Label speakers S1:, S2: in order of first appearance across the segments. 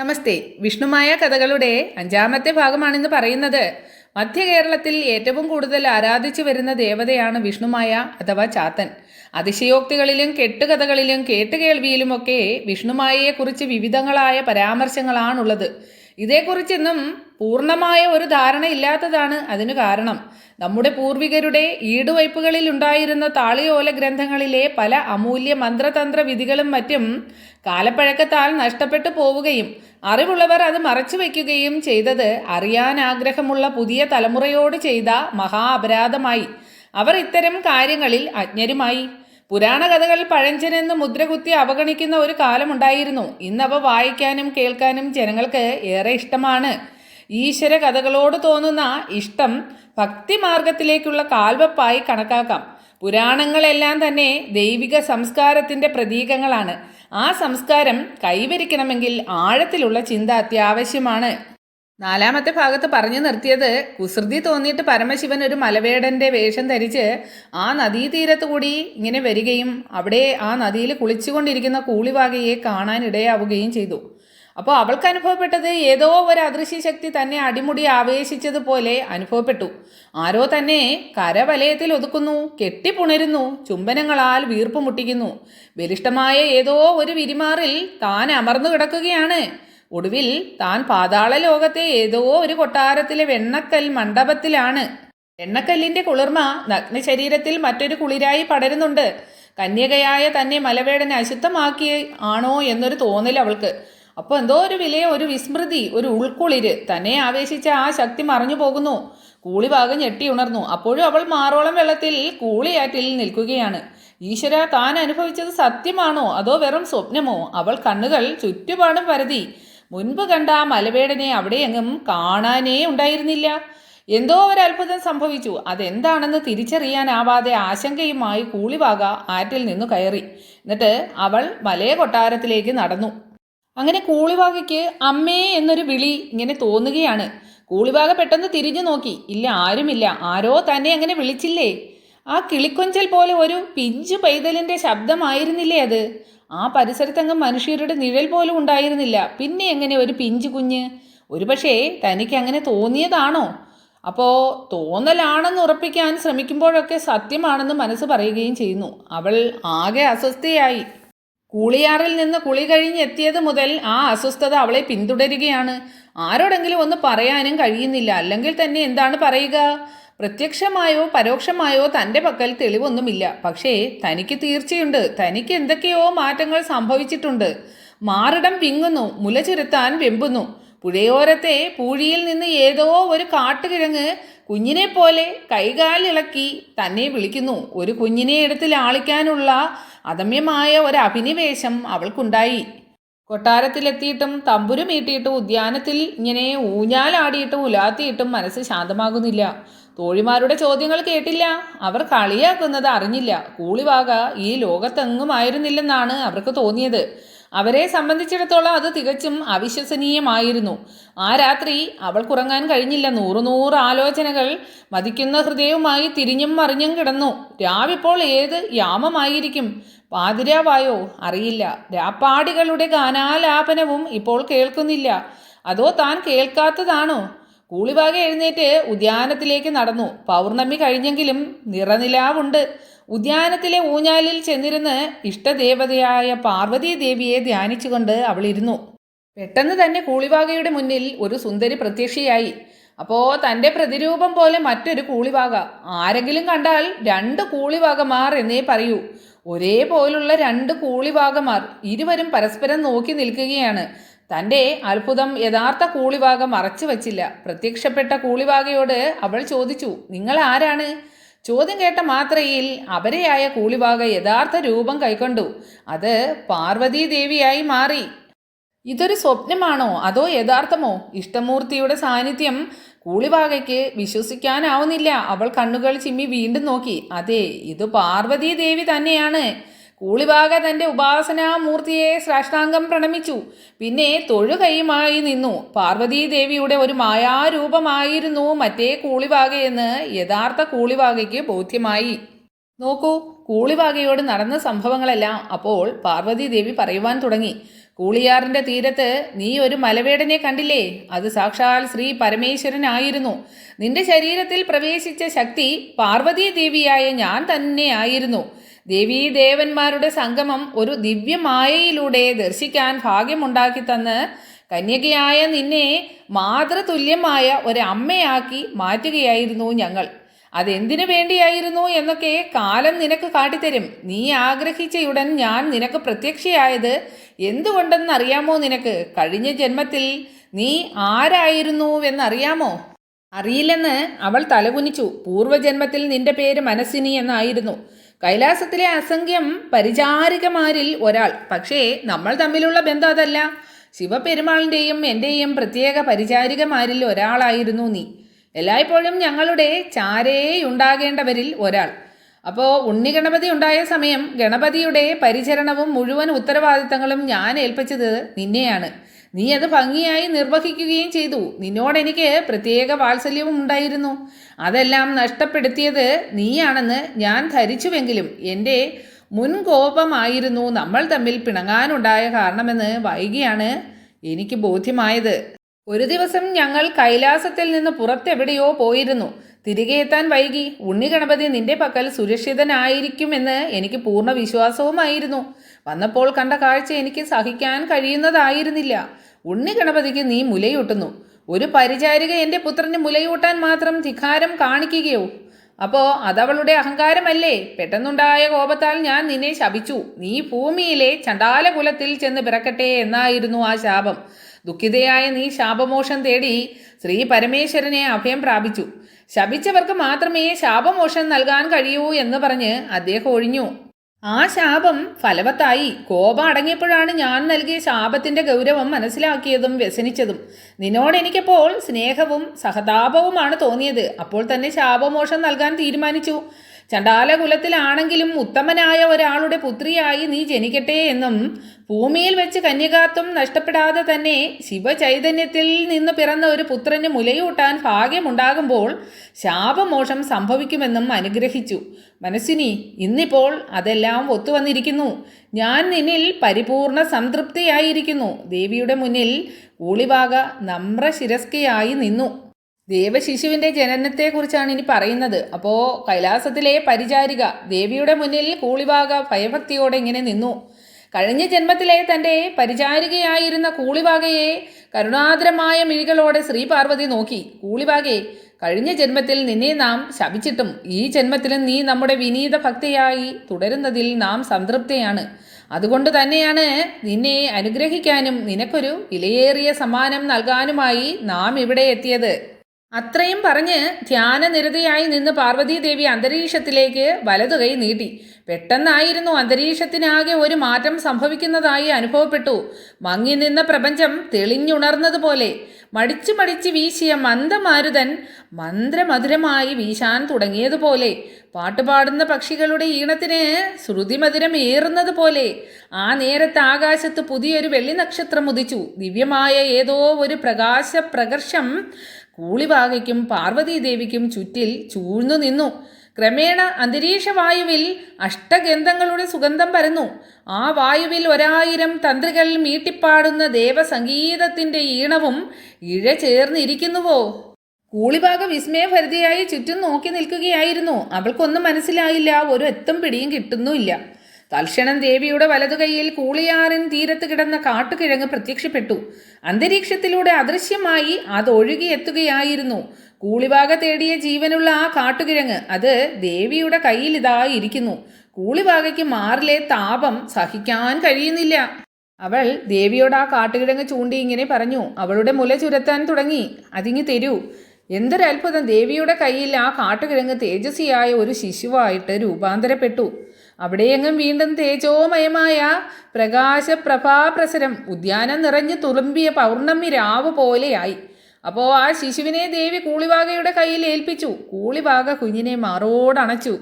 S1: നമസ്തേ. വിഷ്ണുമായ കഥകളുടെ അഞ്ചാമത്തെ ഭാഗമാണിന്ന് പറയുന്നത്. മധ്യ കേരളത്തിൽ ഏറ്റവും കൂടുതൽ ആരാധിച്ചു വരുന്ന ദേവതയാണ് വിഷ്ണുമായ അഥവാ ചാത്തൻ. അതിശയോക്തികളിലും കെട്ടുകഥകളിലും കേട്ടുകേൾവിയിലുമൊക്കെ വിഷ്ണുമായയെക്കുറിച്ച് വിവിധങ്ങളായ പരാമർശങ്ങളാണുള്ളത്. ഇതേക്കുറിച്ചൊന്നും പൂർണമായ ഒരു ധാരണ ഇല്ലാത്തതാണ് അതിനു കാരണം. നമ്മുടെ പൂർവികരുടെ ഈടുവയ്പ്പുകളിൽ ഉണ്ടായിരുന്ന താളിയോല ഗ്രന്ഥങ്ങളിലെ പല അമൂല്യ മന്ത്രതന്ത്ര വിധികളും മറ്റും കാലപ്പഴക്കത്താൽ നഷ്ടപ്പെട്ടു പോവുകയും അറിവുള്ളവർ അത് മറച്ചു വയ്ക്കുകയും ചെയ്തത് അറിയാൻ ആഗ്രഹമുള്ള പുതിയ തലമുറയോട് ചെയ്ത മഹാ അപരാധമായി. അവർ ഇത്തരം കാര്യങ്ങളിൽ അജ്ഞരുമായി. പുരാണ കഥകൾ പഴഞ്ചനെന്ന് മുദ്രകുത്തി അവഗണിക്കുന്ന ഒരു കാലമുണ്ടായിരുന്നു. ഇന്നവ വായിക്കാനും കേൾക്കാനും ജനങ്ങൾക്ക് ഏറെ ഇഷ്ടമാണ്. ഈശ്വര കഥകളോട് തോന്നുന്ന ഇഷ്ടം ഭക്തിമാർഗത്തിലേക്കുള്ള കാൽവെപ്പായി കണക്കാക്കാം. പുരാണങ്ങളെല്ലാം തന്നെ ദൈവിക സംസ്കാരത്തിന്റെ പ്രതീകങ്ങളാണ്. ആ സംസ്കാരം കൈവരിക്കണമെങ്കിൽ ആഴത്തിലുള്ള ചിന്ത അത്യാവശ്യമാണ്. നാലാമത്തെ ഭാഗത്ത് പറഞ്ഞു നിർത്തിയത് കുസൃതി തോന്നിയിട്ട് പരമശിവൻ ഒരു മലവേടന്റെ വേഷം ധരിച്ച് ആ നദീതീരത്ത് കൂടി ഇങ്ങനെ വരികയും അവിടെ ആ നദിയിൽ കുളിച്ചുകൊണ്ടിരിക്കുന്ന കൂളിവാകയെ കാണാനിടയാവുകയും ചെയ്തു. അപ്പോൾ അവൾക്ക് അനുഭവപ്പെട്ടത് ഏതോ ഒരു അദൃശ്യ ശക്തി തന്നെ അടിമുടി ആവേശിച്ചതുപോലെ അനുഭവപ്പെട്ടു. ആരോ തന്നെ കരവലയത്തിൽ ഒതുക്കുന്നു കെട്ടിപ്പുണരുന്നു ചുംബനങ്ങളാൽ വീർപ്പ് മുട്ടിക്കുന്നു ബലിഷ്ടമായ ഏതോ ഒരു വിരിമാറിൽ താൻ അമർന്നു കിടക്കുകയാണ്. ഒടുവിൽ താൻ പാതാള ലോകത്തെ ഏതോ ഒരു കൊട്ടാരത്തിലെ വെണ്ണക്കൽ മണ്ഡപത്തിലാണ്. എണ്ണക്കല്ലിന്റെ കുളിർമ നഗ്ന ശരീരത്തിൽ മറ്റൊരു കുളിരായി പടരുന്നുണ്ട്. കന്യകയായ തന്നെ മലവേടനെ അശുദ്ധമാക്കി ആണോ എന്നൊരു തോന്നൽ അവൾക്ക്. അപ്പോൾ എന്തോ ഒരു വിലയ ഒരു വിസ്മൃതി ഒരു ഉൾക്കുളിര് തന്നെ ആവേശിച്ച ആ ശക്തി മറഞ്ഞു പോകുന്നു. കൂളിഭാഗം ഞെട്ടി ഉണർന്നു. അപ്പോഴും അവൾ മാറോളം വെള്ളത്തിൽ കൂളിയാറ്റിൽ നിൽക്കുകയാണ്. ഈശ്വര താൻ അനുഭവിച്ചത് സത്യമാണോ അതോ വെറും സ്വപ്നമോ? അവൾ കണ്ണുകൾ ചുറ്റുപാടും പരതി. മുൻപ് കണ്ട ആ മലവേടനെ അവിടെയെങ്ങും കാണാനേ ഉണ്ടായിരുന്നില്ല. എന്തോ ഒരു അത്ഭുതം സംഭവിച്ചു. അതെന്താണെന്ന് തിരിച്ചറിയാനാവാതെ ആശങ്കയുമായി കൂളിവാക ആറ്റിൽ നിന്നു കയറി. എന്നിട്ട് അവൾ മലയ കൊട്ടാരത്തിലേക്ക് നടന്നു. അങ്ങനെ കൂളിവാകയ്ക്ക് അമ്മേ എന്നൊരു വിളി ഇങ്ങനെ തോന്നുകയാണ്. കൂളിവാക പെട്ടെന്ന് തിരിഞ്ഞു നോക്കി. ഇല്ല ആരുമില്ല. ആരോ തന്നെ അങ്ങനെ വിളിച്ചില്ലേ? ആ കിളിക്കൊഞ്ചൽ പോലെ ഒരു പിഞ്ചു പൈതലിന്റെ ശബ്ദമായിരുന്നില്ലേ അത്? ആ പരിസരത്തെങ്ങും മനുഷ്യരുടെ നിഴൽ പോലും ഉണ്ടായിരുന്നില്ല. പിന്നെ എങ്ങനെ ഒരു പിഞ്ചു കുഞ്ഞ്? ഒരുപക്ഷേ തനിക്ക് അങ്ങനെ തോന്നിയതാണോ? അപ്പോൾ തോന്നലാണെന്ന് ഉറപ്പിക്കാൻ ശ്രമിക്കുമ്പോഴൊക്കെ സത്യമാണെന്ന് മനസ്സ് പറയുകയും ചെയ്യുന്നു. അവൾ ആകെ അസ്വസ്ഥയായി. കൂളിയാറിൽ നിന്ന് കുളി കഴിഞ്ഞെത്തിയത് മുതൽ ആ അസ്വസ്ഥത അവളെ പിന്തുടരുകയാണ്. ആരോടെങ്കിലും ഒന്ന് പറയാനും കഴിയുന്നില്ല. അല്ലെങ്കിൽ തന്നെ എന്താണ് പറയുക? പ്രത്യക്ഷമായോ പരോക്ഷമായോ തന്റെ പക്കൽ തെളിവൊന്നുമില്ല. പക്ഷേ തനിക്ക് തീർച്ചയുണ്ട്. തനിക്ക് എന്തൊക്കെയോ മാറ്റങ്ങൾ സംഭവിച്ചിട്ടുണ്ട്. മാറിടം വിങ്ങുന്നു. മുല ചുരുത്താൻ വെമ്പുന്നു. പുഴയോരത്തെ പൂഴിയിൽ നിന്ന് ഏതോ ഒരു കാട്ടുകിഴങ്ങ് കുഞ്ഞിനെ പോലെ കൈകാലിളക്കി തന്നെ വിളിക്കുന്നു. ഒരു കുഞ്ഞിനെ എടുത്ത് ലാളിക്കാനുള്ള അദമ്യമായ ഒരു അഭിനിവേശം അവൾക്കുണ്ടായി. കൊട്ടാരത്തിലെത്തിയിട്ടും തമ്പുരു മീട്ടിയിട്ടും ഉദ്യാനത്തിൽ ഇങ്ങനെ ഊഞ്ഞാലാടിയിട്ടും ഉലാത്തിയിട്ടും മനസ്സ് ശാന്തമാകുന്നില്ല. തോഴിമാരുടെ ചോദ്യങ്ങൾ കേട്ടില്ല. അവർ കളിയാക്കുന്നത് അറിഞ്ഞില്ല. കൂളിവാക ഈ ലോകത്തെങ്ങുമായിരുന്നില്ലെന്നാണ് അവർക്ക് തോന്നിയത്. അവരെ സംബന്ധിച്ചിടത്തോളം അത് തികച്ചും അവിശ്വസനീയമായിരുന്നു. ആ രാത്രി അവൾക്കുറങ്ങാൻ കഴിഞ്ഞില്ല. നൂറുനൂറ് നൂറ് ആലോചനകൾ മതിക്കുന്ന ഹൃദയവുമായി തിരിഞ്ഞും മറിഞ്ഞും കിടന്നു. രാവിപ്പോൾ ഏത് യാമമായിരിക്കും? പാതിരാവായോ? അറിയില്ല. രാപ്പാടികളുടെ ഗാനാലാപനവും ഇപ്പോൾ കേൾക്കുന്നില്ല. അതോ താൻ കേൾക്കാത്തതാണോ? കൂളിവാക എഴുന്നേറ്റ് ഉദ്യാനത്തിലേക്ക് നടന്നു. പൗർണമി കഴിഞ്ഞെങ്കിലും നിറനിലാവുണ്ട്. ഉദ്യാനത്തിലെ ഊഞ്ഞാലിൽ ചെന്നിരുന്ന് ഇഷ്ടദേവതയായ പാർവതീ ദേവിയെ ധ്യാനിച്ചുകൊണ്ട് അവളിരുന്നു പെട്ടെന്ന് തന്നെ കൂളിവാകയുടെ മുന്നിൽ ഒരു സുന്ദരി പ്രത്യക്ഷയായി. അപ്പോൾ തന്റെ പ്രതിരൂപം പോലെ മറ്റൊരു കൂളിവാക. ആരെങ്കിലും കണ്ടാൽ രണ്ട് കൂളിവാകമാർ എന്നേ പറയൂ. ഒരേപോലുള്ള രണ്ട് കൂളിഭാഗമാർ ഇരുവരും പരസ്പരം നോക്കി നിൽക്കുകയാണ്. തന്റെ അത്ഭുതം യഥാർത്ഥ കൂളിവാക മറച്ചു വച്ചില്ല. പ്രത്യക്ഷപ്പെട്ട കൂളിവാകയോട് അവൾ ചോദിച്ചു നിങ്ങൾ ആരാണ്? ചോദ്യം കേട്ട മാത്രയിൽ അപരയായ കൂളിവാക യഥാർത്ഥ രൂപം കൈക്കൊണ്ടു. അത് പാർവതീ ദേവിയായി മാറി. ഇതൊരു സ്വപ്നമാണോ? അതോ യഥാർത്ഥമോ? ഇഷ്ടമൂർത്തിയുടെ സാന്നിധ്യം കൂളിവാകയ്ക്ക് വിശ്വസിക്കാനാവുന്നില്ല. അവൾ കണ്ണുകൾ ചിമ്മി വീണ്ടും നോക്കി. അതെ ഇത് പാർവതീ ദേവി തന്നെയാണ്. കൂളിവാക തന്റെ ഉപാസനാമൂർത്തിയെ സാഷ്ടാംഗം പ്രണമിച്ചു. പിന്നെ തൊഴുകൈയുമായി നിന്നു. പാർവതീ ദേവിയുടെ ഒരു മായാരൂപമായിരുന്നു മറ്റേ കൂളിവാകയെന്ന് യഥാർത്ഥ കൂളിവാകയ്ക്ക് ബോധ്യമായി. നോക്കൂ കൂളിവാകയോട് നടന്ന സംഭവങ്ങളെല്ലാം അപ്പോൾ പാർവതീ ദേവി പറയുവാൻ തുടങ്ങി. കൂളിയാറിന്റെ തീരത്ത് നീ ഒരു മലവേടനെ കണ്ടില്ലേ? അത് സാക്ഷാൽ ശ്രീ പരമേശ്വരനായിരുന്നു. നിന്റെ ശരീരത്തിൽ പ്രവേശിച്ച ശക്തി പാർവതി ദേവിയായ ഞാൻ തന്നെയായിരുന്നു ദേവീ ദേവന്മാരുടെ സംഗമം ഒരു ദിവ്യമായയിലൂടെ ദർശിക്കാൻ ഭാഗ്യമുണ്ടാക്കി തന്ന് കന്യകയായ നിന്നെ മാതൃതുല്യമായ ഒരമ്മയാക്കി മാറ്റുകയായിരുന്നു ഞങ്ങൾ. അതെന്തിനു വേണ്ടിയായിരുന്നു എന്നൊക്കെ കാലം നിനക്ക് കാട്ടിത്തരും. നീ ആഗ്രഹിച്ചയുടൻ ഞാൻ നിനക്ക് പ്രത്യക്ഷയായത് എന്തുകൊണ്ടെന്നറിയാമോ നിനക്ക്? കഴിഞ്ഞ ജന്മത്തിൽ നീ ആരായിരുന്നുവെന്നറിയാമോ അറിയില്ലെന്ന് അവൾ തലകുനിച്ചു. പൂർവജന്മത്തിൽ നിന്റെ പേര് മനസ്സിനി എന്നായിരുന്നു. കൈലാസത്തിലെ അസംഖ്യം പരിചാരികമാരിൽ ഒരാൾ. പക്ഷേ നമ്മൾ തമ്മിലുള്ള ബന്ധം അതല്ല. ശിവപെരുമാളിന്റെയും എന്റെയും പ്രത്യേക പരിചാരികമാരിൽ ഒരാളായിരുന്നു നീ. എല്ലായ്പ്പോഴും ഞങ്ങളുടെ ചാരേയുണ്ടാകേണ്ടവരിൽ ഒരാൾ. അപ്പോൾ ഉണ്ണി ഗണപതി ഉണ്ടായ സമയം ഗണപതിയുടെ പരിചരണവും മുഴുവൻ ഉത്തരവാദിത്തങ്ങളും ഞാൻ ഏൽപ്പിച്ചത് നിന്നെയാണ്. നീ അത് ഭംഗിയായി നിർവഹിക്കുകയും ചെയ്തു. നിന്നോട് എനിക്ക് പ്രത്യേക വാത്സല്യവും ഉണ്ടായിരുന്നു. അതെല്ലാം നഷ്ടപ്പെടുത്തിയത് നീയാണെന്ന് ഞാൻ ധരിച്ചുവെങ്കിലും എന്റെ മുൻകോപമായിരുന്നു. നമ്മൾ തമ്മിൽ പിണങ്ങാനുണ്ടായ കാരണമെന്ന് വൈകിയാണ് എനിക്ക് ബോധ്യമായത്. ഒരു ദിവസം ഞങ്ങൾ കൈലാസത്തിൽ നിന്ന് പുറത്തെവിടെയോ പോയിരുന്നു. തിരികെ എത്താൻ വൈകി. ഉണ്ണി ഗണപതി നിന്റെ പക്കൽ സുരക്ഷിതനായിരിക്കുമെന്ന് എനിക്ക് പൂർണ വിശ്വാസവുമായിരുന്നു. വന്നപ്പോൾ കണ്ട കാഴ്ച എനിക്ക് സഹിക്കാൻ കഴിയുന്നതായിരുന്നില്ല. ഉണ്ണി ഗണപതിക്ക് നീ മുലയൂട്ടുന്നു. ഒരു പരിചാരിക എന്റെ പുത്രന് മുലയൂട്ടാൻ മാത്രം ധിക്കാരം കാണിക്കുകയോ? അപ്പോൾ അതവളുടെ അഹങ്കാരമല്ലേ? പെട്ടെന്നുണ്ടായ കോപത്താൽ ഞാൻ നിന്നെ ശപിച്ചു. നീ ഭൂമിയിലെ ചണ്ടാലകുലത്തിൽ ചെന്ന് പിറക്കട്ടെ എന്നായിരുന്നു ആ ശാപം. ദുഃഖിതയായ നീ ശാപമോഷം തേടി ശ്രീ പരമേശ്വരനെ അഭയം പ്രാപിച്ചു. ശപിച്ചവർക്ക് മാത്രമേ ശാപമോഷം നൽകാൻ കഴിയൂ എന്ന് പറഞ്ഞ് അദ്ദേഹം ഒഴിഞ്ഞു. ആ ശാപം ഫലവത്തായി. കോപം അടങ്ങിയപ്പോഴാണ് ഞാൻ നൽകിയ ശാപത്തിന്റെ ഗൗരവം മനസ്സിലാക്കിയതും വ്യസനിച്ചതും. നിന്നോട് എനിക്കപ്പോൾ സ്നേഹവും സഹതാപവുമാണ് തോന്നിയത്. അപ്പോൾ തന്നെ ശാപമോഷം നൽകാൻ തീരുമാനിച്ചു. ചണ്ടാലകുലത്തിലാണെങ്കിലും ഉത്തമനായ ഒരാളുടെ പുത്രിയായി നീ ജനിക്കട്ടെ എന്നും ഭൂമിയിൽ വെച്ച് കന്യകാത്വം നഷ്ടപ്പെടാതെ തന്നെ ശിവചൈതന്യത്തിൽ നിന്ന് പിറന്ന ഒരു പുത്രന് മുലയൂട്ടാൻ ഭാഗ്യമുണ്ടാകുമ്പോൾ ശാപമോഷം സംഭവിക്കുമെന്നും അനുഗ്രഹിച്ചു. മനസ്സിനി ഇന്നിപ്പോൾ അതെല്ലാം ഒത്തുവന്നിരിക്കുന്നു. ഞാൻ നിന്നിൽ പരിപൂർണ സംതൃപ്തിയായിരിക്കുന്നു. ദേവിയുടെ മുന്നിൽ ഊളിവാക നമ്രശിരസ്കയായി നിന്നു. ദേവശിശുവിന്റെ ജനനത്തെക്കുറിച്ചാണ് ഇനി പറയുന്നത്. അപ്പോൾ കൈലാസത്തിലെ പരിചാരിക ദേവിയുടെ മുന്നിൽ കൂളിവാക ഭയഭക്തിയോടെ ഇങ്ങനെ നിന്നു. കഴിഞ്ഞ ജന്മത്തിലെ തന്റെ പരിചാരികയായിരുന്ന കൂളിവാകയെ കരുണാദ്രമായ മിഴികളോടെ ശ്രീ പാർവതി നോക്കി. കൂളിവാകെ കഴിഞ്ഞ ജന്മത്തിൽ നിന്നെ നാം ശപിച്ചിട്ടും ഈ ജന്മത്തിലും നീ നമ്മുടെ വിനീത ഭക്തിയായി തുടരുന്നതിൽ നാം സംതൃപ്തയാണ്. അതുകൊണ്ട് തന്നെയാണ് നിന്നെ അനുഗ്രഹിക്കാനും നിനക്കൊരു വിലയേറിയ സമ്മാനം നൽകാനുമായി നാം ഇവിടെ എത്തിയത്. അത്രയും പറഞ്ഞ് ധ്യാനനിരതയായി നിന്ന് പാർവതീദേവി അന്തരീക്ഷത്തിലേക്ക് വലതു കൈ നീട്ടി. പെട്ടെന്നായിരുന്നു അന്തരീക്ഷത്തിനാകെ ഒരു മാറ്റം സംഭവിക്കുന്നതായി അനുഭവപ്പെട്ടു. മങ്ങി നിന്ന പ്രപഞ്ചം തെളിഞ്ഞുണർന്നതുപോലെ. മടിച്ചു മടിച്ച് വീശിയ മന്ദമാരുതൻ മന്ത്രമധുരമായി വീശാൻ തുടങ്ങിയതുപോലെ. പാട്ടുപാടുന്ന പക്ഷികളുടെ ഈണത്തിന് ശ്രുതിമധുരം ഏറുന്നത് പോലെ ആ നേരത്ത് ആകാശത്ത് പുതിയൊരു വെള്ളി നക്ഷത്രം ഉദിച്ചു. ദിവ്യമായ ഏതോ ഒരു പ്രകാശ പ്രകർഷം കൂളിവാകയ്ക്കും പാർവതീദേവിക്കും ചുറ്റിൽ ചൂഴ്ന്നു നിന്നു. ക്രമേണ അന്തരീക്ഷവായുവിൽ അഷ്ടഗന്ധങ്ങളുടെ സുഗന്ധം പരന്നു. ആ വായുവിൽ ഒരായിരം തന്ത്രികൾ മീട്ടിപ്പാടുന്ന ദേവസംഗീതത്തിന്റെ ഈണവും ഇഴ ചേർന്നിരിക്കുന്നുവോ? കൂളിഭാഗ വിസ്മയഭരിതയായി ചുറ്റും നോക്കി നിൽക്കുകയായിരുന്നു. അവൾക്കൊന്നും മനസ്സിലായില്ല. ഒരു എത്തും പിടിയും കിട്ടുന്നുമില്ല. തൽക്ഷണം ദേവിയുടെ വലതുകൈയിൽ കൂളിയാറിൻ തീരത്ത് കിടന്ന കാട്ടുകിഴങ്ങ് പ്രത്യക്ഷപ്പെട്ടു. അന്തരീക്ഷത്തിലൂടെ അദൃശ്യമായി അത് ഒഴുകിയെത്തുകയായിരുന്നു കൂളിവാക തേടിയ ജീവനുള്ള ആ കാട്ടുകിഴങ്ങ് അത് ദേവിയുടെ കയ്യിൽ ഇതായിരിക്കുന്നു കൂളിവാകയ്ക്ക് മാറിലെ താപം സഹിക്കാൻ കഴിയുന്നില്ല. അവൾ ദേവിയോട് ആ കാട്ടുകിഴങ്ങ് ചൂണ്ടി ഇങ്ങനെ പറഞ്ഞു അവളുടെ മുല ചുരത്താൻ തുടങ്ങി. അതിങ്ങി തരൂ. എന്തൊരത്ഭുതം ദേവിയുടെ കയ്യിൽ ആ കാട്ടുകിഴങ്ങ് തേജസ്വിയായ ഒരു ശിശുവായിട്ട് രൂപാന്തരപ്പെട്ടു. അവിടെയെങ്ങും വീണ്ടും തേജോമയമായ പ്രകാശപ്രഭാപ്രസരം ഉദ്യാനം നിറഞ്ഞു തുളുമ്പിയ പൗർണമി രാവ് പോലെയായി. അപ്പോൾ ആ ശിശുവിനെ ദേവി കൂളിവാകയുടെ കയ്യിൽ ഏൽപ്പിച്ചു. കൂളിവാക കുഞ്ഞിനെ മാറോടണച്ചു.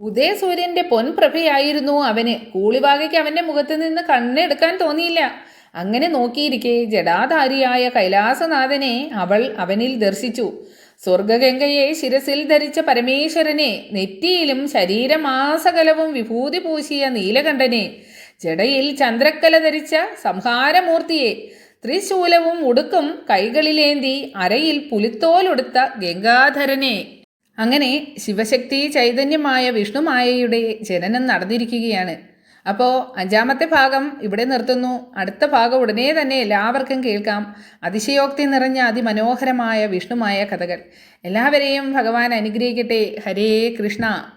S1: ഉദയസൂര്യന്റെ പൊൻപ്രഭയായിരുന്നു അവന്. കൂളിവാകയ്ക്ക് അവന്റെ മുഖത്ത് നിന്ന് കണ്ണെടുക്കാൻ തോന്നിയില്ല. അങ്ങനെ നോക്കിയിരിക്കെ ജടാധാരിയായ കൈലാസനാഥനെ അവൾ അവനിൽ ദർശിച്ചു. സ്വർഗഗംഗയെ ശിരസിൽ ധരിച്ച പരമേശ്വരനെ നെറ്റിയിലും ശരീരമാസകലവും വിഭൂതി പൂശിയ നീലകണ്ഠനെ ജടയിൽ ചന്ദ്രക്കല ധരിച്ച സംഹാരമൂർത്തിയെ ത്രിശൂലവും ഉടുക്കും കൈകളിലേന്തി അരയിൽ പുലിത്തോലൊടുത്ത ഗംഗാധരനെ. അങ്ങനെ ശിവശക്തി ചൈതന്യമായ വിഷ്ണുമായയുടെ ജനനം നടന്നിരിക്കുകയാണ്. അപ്പോൾ അഞ്ചാമത്തെ ഭാഗം ഇവിടെ നിർത്തുന്നു. അടുത്ത ഭാഗം ഉടനെ തന്നെ എല്ലാവർക്കും കേൾക്കാം. അതിശയോക്തി നിറഞ്ഞ അതിമനോഹരമായ വിഷ്ണുമായ കഥകൾ. എല്ലാവരെയും ഭഗവാൻ അനുഗ്രഹിക്കട്ടെ. ഹരേ കൃഷ്ണ.